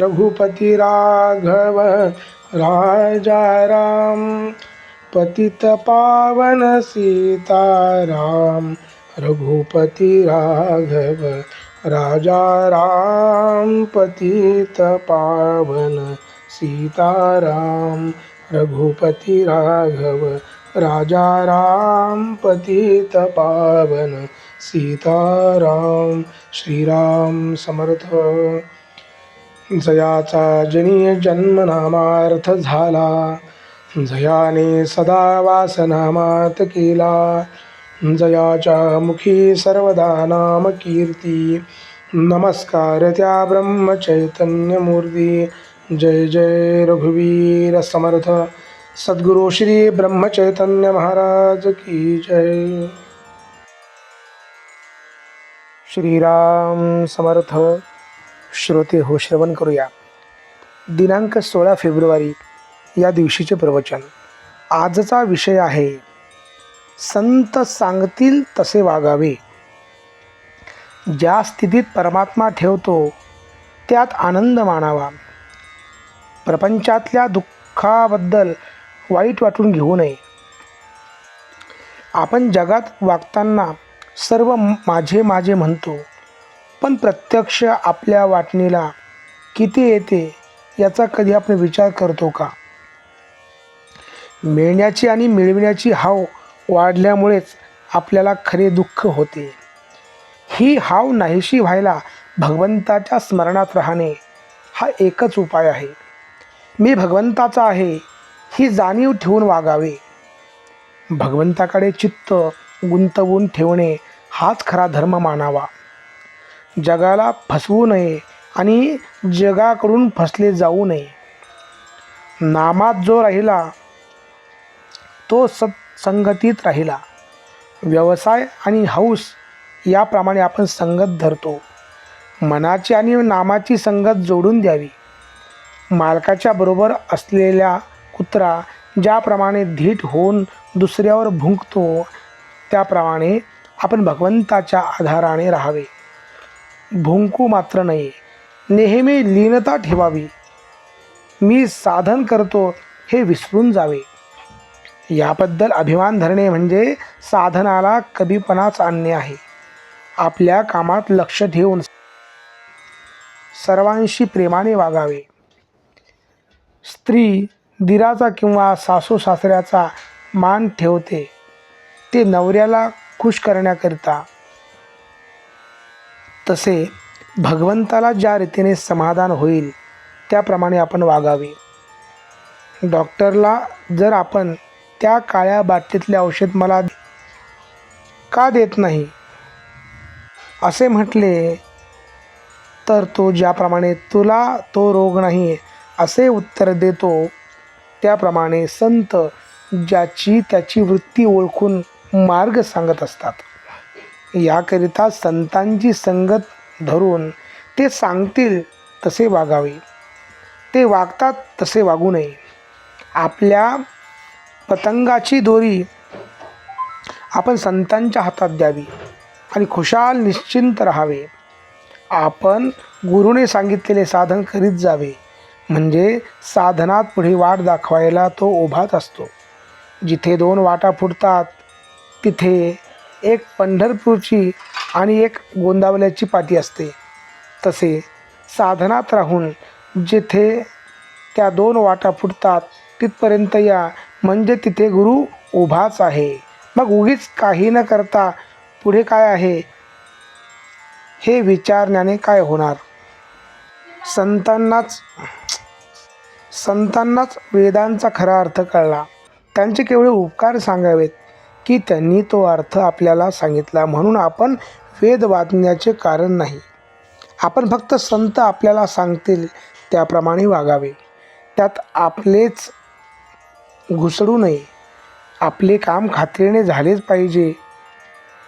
रघुपती राघव राजा राम पतित पावन सीताराम रघुपती राघव राजा राम पतित पावन सीताराम रघुपती राघव राजा राम पतित पावन सीताराम। श्रीराम समर्थ। जयाचा जनी जन्मनामार्थ झाला. जयाने सदा वासनामात केला. जयाच्या मुखी सर्वदा नाम कीर्ती. नमस्कार त्या ब्रह्मचैतन्यमूर्ती जय जय रघुवीर समर्थ. सद्गुरु श्री ब्रह्मचैतन्य महाराज की जय. श्रीराम समर्थ. श्रोते हो श्रवण करूया. दिनांक सोळा फेब्रुवारी या दिवशीचे प्रवचन. आजचा विषय आहे संत सांगतील तसे वागावे. ज्या स्थितीत परमात्मा ठेवतो त्यात आनंद मानावा. प्रपंचातल्या दुःखाबद्दल वाईट वाटून घेऊ नये. आपण जगात वागताना सर्व माझे माझे म्हणतो पण प्रत्यक्ष आपल्या वाटणीला किती येते याचा कधी आपण विचार करतो का? मिळण्याची आणि मिळविण्याची हाव वाढल्यामुळेच आपल्याला खरे दुःख होते. ही हाव नाहीशी व्हायला भगवंताच्या स्मरणात राहणे हा एकच उपाय आहे. मी भगवंताचा आहे ही जाणीव ठेवून वागावे. भगवंताकडे चित्त गुंतवून ठेवणे हाच खरा धर्म मानावा. जगाला फसवू नये आणि जगाकडून फसले जाऊ नये. नामात जो राहिला तो सत्संगतीत राहिला. व्यवसाय आणि हौस याप्रमाणे आपण संगत धरतो. मनाची आणि नामाची संगत जोडून द्यावी. मालकाच्या बरोबर असलेल्या कुत्रा ज्याप्रमाणे धीट होऊन दुसऱ्यावर भुंकतो त्याप्रमाणे आपण भगवंताच्या आधाराने राहावे. भुंकू मात्र नये नेहमी लीनता ठेवावी. मी साधन करतो हे विसरून जावे. याबद्दल अभिमान धरणे म्हणजे साधनाला कमीपणाच आणणे आहे. आपल्या कामात लक्ष ठेवून सर्वांशी प्रेमाने वागावे. स्त्री दिराचा किंवा सासू सासऱ्याचा मान ठेवते. ते नवऱ्याला खुश करण्याकरिता तसे भगवंताला ज्या रीतीने समाधान होईल त्याप्रमाणे आपण वागावे. डॉक्टरला जर आपण त्या काळ्या बाटलीतले औषध मला का देत नाही? असे म्हटले तर तो ज्याप्रमाणे तुला तो रोग नाही असे उत्तर देतो त्याप्रमाणे संत ज्याची त्याची वृत्ती ओळखून मार्ग सांगत असतात. याकरिता संतांची संगत धरून ते सांगतील तसे वागावे. ते वागतात तसे वागू नये. आपल्या पतंगाची दोरी आपण संतांच्या हातात द्यावी आणि खुशाल निश्चिंत राहावे. आपण गुरुने सांगितलेले साधन करीत जावे. म्हणजे साधनात पुढे वाट दाखवायला तो उभाच असतो. जिथे दोन वाटा फुटतात तिथे एक पंढरपूरची आणि एक गोंदावल्याची पाटी असते. तसे साधनात राहून जिथे त्या दोन वाटा फुटतात तिथपर्यंत या म्हणजे तिथे गुरु उभाच आहे. मग उगीच काही न करता पुढे काय आहे? हे विचारण्याने काय होणार? संतांनाच संतांनाच वेदांचा खरा अर्थ कळला. त्यांचे केवळ उपकार सांगावेत. की त्यांनी तो अर्थ आपल्याला सांगितला म्हणून आपण वेद वाचण्याचे कारण नाही. आपण फक्त संत आपल्याला सांगतील त्याप्रमाणे वागावे. त्यात आपलेच घुसडू नये. आपले काम खात्रीने झालेच पाहिजे.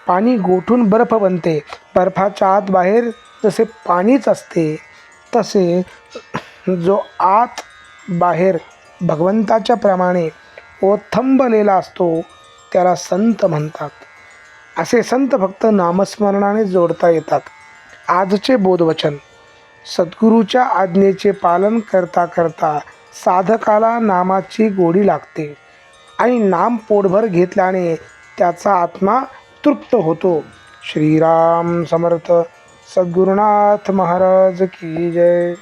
पाणी गोठून बर्फ बनते. बर्फाच्या आत बाहेर जसे पाणीच असते तसे जो आत बाहेर भगवंताच्या प्रमाणे ओथंबलेला असतो त्याला संत म्हणतात. असे संत फक्त नामस्मरणाने जोडता येतात. आजचे बोधवचन सद्गुरूच्या आज्ञेचे पालन करता करता साधकाला नामाची गोडी लागते आणि नाम पोटभर घेतल्याने त्याचा आत्मा तृप्त होतो. श्रीराम समर्थ सद्गुरुनाथ महाराज की जय.